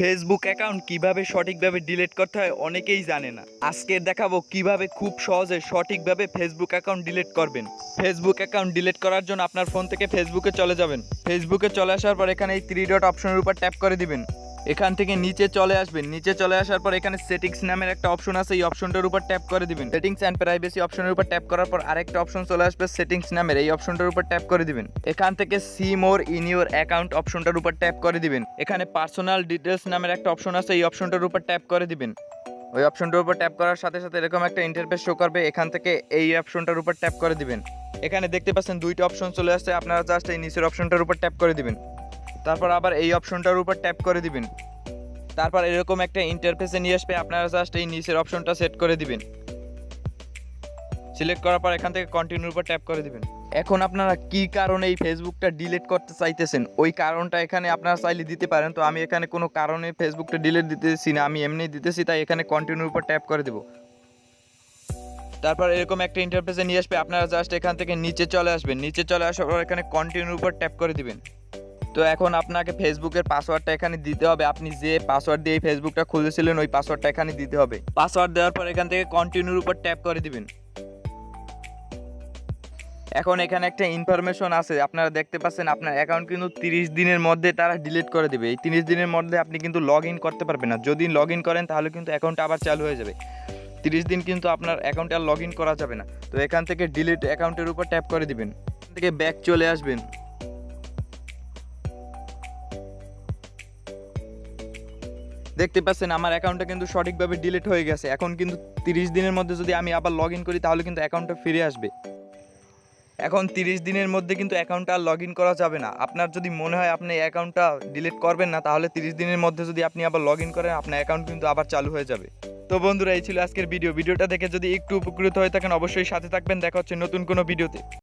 Facebook account কীভাবে সঠিকভাবে delete করতে হয় অনেকেই জানে না। আজকে দেখাবো কীভাবে খুব সহজে সঠিকভাবে ফেসবুক অ্যাকাউন্ট ডিলিট করবেন। ফেসবুক অ্যাকাউন্ট ডিলিট করার জন্য আপনার ফোন থেকে ফেসবুকে চলে যাবেন। ফেসবুকে চলে আসার পর এখানে এই থ্রি ডট অপশনের উপর ট্যাপ করে দিবেন। এখান থেকে নিচে চলে আসবেন। নিচে চলে আসার পর এখানে সেটিংস নামের একটা অপশন আছে, এই অপশনটার উপর ট্যাপ করে দিবেন। সেটিংস অ্যান্ড প্রাইভেসি অপশনের উপর ট্যাপ করার পর আরেকটা অপশন চলে আসবে সেটিংস নামের, এই অপশনটার উপর ট্যাপ করে দিবেন। এখান থেকে see more in your account অপশনটার উপর ট্যাপ করে দিবেন। এখানে পার্সোনাল ডিটেলস নামের একটা অপশন আছে, এই অপশনটার উপর ট্যাপ করে দিবেন। ওই অপশনটার উপর ট্যাপ করার সাথে সাথে এরকম একটা ইন্টারফেস শো করবে, এখান থেকে এই অপশনটার উপর ট্যাপ করে দিবেন। এখানে দেখতে পাচ্ছেন দুইটা অপশন চলে আসছে, আপনারা জাস্ট এই নিচের অপশনটার উপর ট্যাপ করে দিবেন। তারপর আবার এই অপশনটার উপর ট্যাপ করে দিবেন। তারপর এরকম একটা ইন্টারফেসে নিয়ে আসবে, আপনারা জাস্ট এই নিচের অপশনটা সেট করে দিবেন। সিলেক্ট করার পর এখান থেকে কন্টিনিউর উপর ট্যাপ করে দিবেন। এখন আপনারা কি কারণে এই ফেসবুকটা ডিলিট করতে চাইতেছেন? ওই কারণটা এখানে আপনারা চাইলে দিতে পারেন, তো আমি এখানে কোনো কারণে ফেসবুকটা ডিলিট দিতেছি না, আমি এমনি দিতেছি, তাই এখানে কন্টিনিউর উপর ট্যাপ করে দেবো। তারপর এরকম একটা ইন্টারফেসে নিয়ে আসবে, আপনারা জাস্ট এখান থেকে নিচে চলে আসবেন। নিচে চলে আসার পর এখানে কন্টিনিউর উপর ট্যাপ করে দিবেন। তো এখন আপনাকে ফেসবুকের পাসওয়ার্ডটা এখানে দিতে হবে। আপনি যে পাসওয়ার্ড দিয়ে ফেসবুকটা খুলেছিলেন, ওই পাসওয়ার্ডটা এখানে দিতে হবে। পাসওয়ার্ড দেওয়ার পর এখান থেকে কন্টিনিউর উপর ট্যাপ করে দিবেন। এখন এখানে একটা ইনফরমেশন আছে। আপনারা দেখতে পাচ্ছেন, আপনার অ্যাকাউন্ট কিন্তু তিরিশ দিনের মধ্যে তারা ডিলিট করে দেবে। এই তিরিশ দিনের মধ্যে আপনি কিন্তু লগ ইন করতে পারবেন না। যদি লগ ইন করেন, তাহলে কিন্তু অ্যাকাউন্টটা আবার চালু হয়ে যাবে। তিরিশ দিন কিন্তু আপনার অ্যাকাউন্টে আর লগ ইন করা যাবে না। তো এখান থেকে ডিলিট অ্যাকাউন্টের উপর ট্যাপ করে দিবেন। এখান থেকে ব্যাক চলে আসবেন। দেখতে পাচ্ছেন আমার অ্যাকাউন্টটা কিন্তু সঠিকভাবে ডিলিট হয়ে গেছে। এখন কিন্তু তিরিশ দিনের মধ্যে যদি আমি আবার লগ করি, তাহলে কিন্তু অ্যাকাউন্টটা ফিরে আসবে। এখন তিরিশ দিনের মধ্যে কিন্তু অ্যাকাউন্টটা আর লগ করা যাবে না। আপনার যদি মনে হয় আপনি অ্যাকাউন্টটা ডিলিট করবেন না, তাহলে তিরিশ দিনের মধ্যে যদি আপনি আবার লগ করেন, আপনার অ্যাকাউন্ট কিন্তু আবার চালু হয়ে যাবে। তো বন্ধুরা, এই ছিল আজকের ভিডিও ভিডিওটা দেখে যদি একটু উপকৃত হয়ে থাকেন, অবশ্যই সাথে থাকবেন। দেখা হচ্ছে নতুন কোনো ভিডিওতে